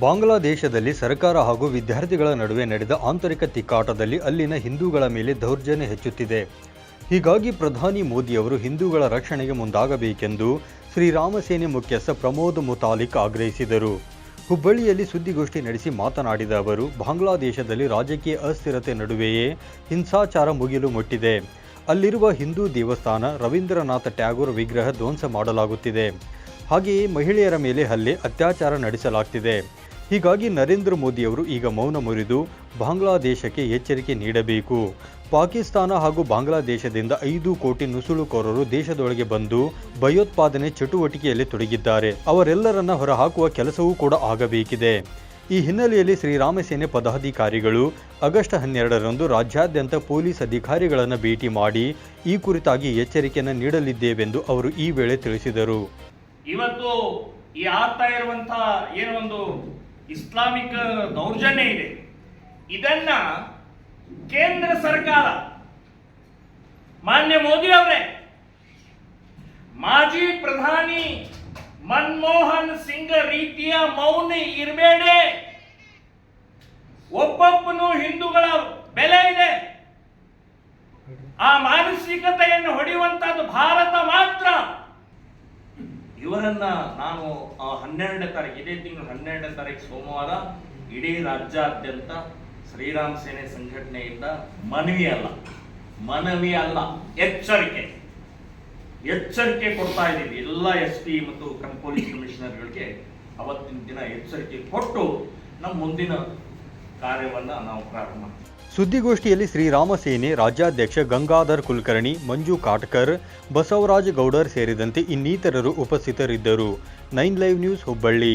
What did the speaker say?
ಬಾಂಗ್ಲಾದೇಶದಲ್ಲಿ ಸರ್ಕಾರ ಹಾಗೂ ವಿದ್ಯಾರ್ಥಿಗಳ ನಡುವೆ ನಡೆದ ಆಂತರಿಕ ತಿಕ್ಕಾಟದಲ್ಲಿ ಅಲ್ಲಿನ ಹಿಂದೂಗಳ ಮೇಲೆ ದೌರ್ಜನ್ಯ ಹೆಚ್ಚುತ್ತಿದೆ. ಹೀಗಾಗಿ ಪ್ರಧಾನಿ ಮೋದಿಯವರು ಹಿಂದೂಗಳ ರಕ್ಷಣೆಗೆ ಮುಂದಾಗಬೇಕೆಂದು ಶ್ರೀರಾಮಸೇನೆ ಮುಖ್ಯಸ್ಥ ಪ್ರಮೋದ್ ಮುತಾಲಿಕ್ ಆಗ್ರಹಿಸಿದರು. ಹುಬ್ಬಳ್ಳಿಯಲ್ಲಿ ಸುದ್ದಿಗೋಷ್ಠಿ ನಡೆಸಿ ಮಾತನಾಡಿದ ಅವರು, ಬಾಂಗ್ಲಾದೇಶದಲ್ಲಿ ರಾಜಕೀಯ ಅಸ್ಥಿರತೆ ನಡುವೆಯೇ ಹಿಂಸಾಚಾರ ಮುಗಿಲು ಮುಟ್ಟಿದೆ. ಅಲ್ಲಿರುವ ಹಿಂದೂ ದೇವಸ್ಥಾನ ರವೀಂದ್ರನಾಥ ಟ್ಯಾಗೋರ್ ವಿಗ್ರಹ ಧ್ವಂಸ ಮಾಡಲಾಗುತ್ತಿದೆ. ಹಾಗೆಯೇ ಮಹಿಳೆಯರ ಮೇಲೆ ಹಲ್ಲೆ, ಅತ್ಯಾಚಾರ ನಡೆಸಲಾಗ್ತಿದೆ. ಹೀಗಾಗಿ ನರೇಂದ್ರ ಮೋದಿಯವರು ಈಗ ಮೌನ ಮುರಿದು ಬಾಂಗ್ಲಾದೇಶಕ್ಕೆ ಎಚ್ಚರಿಕೆ ನೀಡಬೇಕು. ಪಾಕಿಸ್ತಾನ ಹಾಗೂ ಬಾಂಗ್ಲಾದೇಶದಿಂದ ಐದು ಕೋಟಿ ನುಸುಳುಕೋರರು ದೇಶದೊಳಗೆ ಬಂದು ಭಯೋತ್ಪಾದನೆ ಚಟುವಟಿಕೆಯಲ್ಲಿ ತೊಡಗಿದ್ದಾರೆ. ಅವರೆಲ್ಲರನ್ನ ಹೊರಹಾಕುವ ಕೆಲಸವೂ ಕೂಡ ಆಗಬೇಕಿದೆ. ಈ ಹಿನ್ನೆಲೆಯಲ್ಲಿ ಶ್ರೀರಾಮಸೇನೆ ಪದಾಧಿಕಾರಿಗಳು ಆಗಸ್ಟ್ ಹನ್ನೆರಡರಂದು ರಾಜ್ಯಾದ್ಯಂತ ಪೊಲೀಸ್ ಅಧಿಕಾರಿಗಳನ್ನು ಭೇಟಿ ಮಾಡಿ ಈ ಕುರಿತಾಗಿ ಎಚ್ಚರಿಕೆಯನ್ನು ನೀಡಲಿದ್ದೇವೆಂದು ಅವರು ಈ ವೇಳೆ ತಿಳಿಸಿದರು. ಇವತ್ತು ಈ ಆಗ್ತಾ ಇರುವಂತಹ ಏನೊಂದು ಇಸ್ಲಾಮಿಕ್ ದೌರ್ಜನ್ಯ ಇದೆ. ಇದನ್ನ ಕೇಂದ್ರ ಸರ್ಕಾರ, ಮಾನ್ಯ ಮೋದಿ ಅವರೇ, ಮಾಜಿ ಪ್ರಧಾನಿ ಮನಮೋಹನ್ ಸಿಂಗ್ ರೀತಿಯ ಮೌನ ಇರಬೇಡಿ. ಒಬ್ಬೊಬ್ಬನು ಹಿಂದೂಗಳ ಬೆಲೆ ಇದೆ. ಆ ಮಾನಸಿಕತೆಯನ್ನು ಹೊಡೆಯುವಂತದ್ದು ಇವರನ್ನ ನಾನು ಹನ್ನೆರಡನೇ ತಾರೀಕು, ಇದೇ ತಿಂಗಳು ಹನ್ನೆರಡನೇ ತಾರೀಕು ಸೋಮವಾರ ಇಡೀ ರಾಜ್ಯಾದ್ಯಂತ ಶ್ರೀರಾಮ್ ಸೇನೆ ಸಂಘಟನೆಯಿಂದ ಮನವಿ ಅಲ್ಲ ಮನವಿ ಅಲ್ಲ, ಎಚ್ಚರಿಕೆ ಎಚ್ಚರಿಕೆ ಕೊಡ್ತಾ ಇದ್ದೀವಿ ಎಲ್ಲ ಎಸ್ ಪಿ ಮತ್ತು ಪೊಲೀಸ್ ಕಮಿಷನರ್ಗಳಿಗೆ ಅವತ್ತಿನ ದಿನ ಎಚ್ಚರಿಕೆ ಕೊಟ್ಟು ನಮ್ಮ ಮುಂದಿನ ಕಾರ್ಯವನ್ನು ನಾವು ಪ್ರಾರಂಭ ಮಾಡ್ತೀವಿ. ಸುದ್ದಿಗೋಷ್ಠಿಯಲ್ಲಿ ಶ್ರೀರಾಮ ಸೇನೆ ರಾಜ್ಯಾಧ್ಯಕ್ಷ ಗಂಗಾಧರ್ ಕುಲಕರ್ಣಿ, ಮಂಜು ಕಾಟ್ಕರ್, ಬಸವರಾಜ ಗೌಡರ್ ಸೇರಿದಂತೆ ಇನ್ನಿತರರು ಉಪಸ್ಥಿತರಿದ್ದರು. Nine live news Hubballi.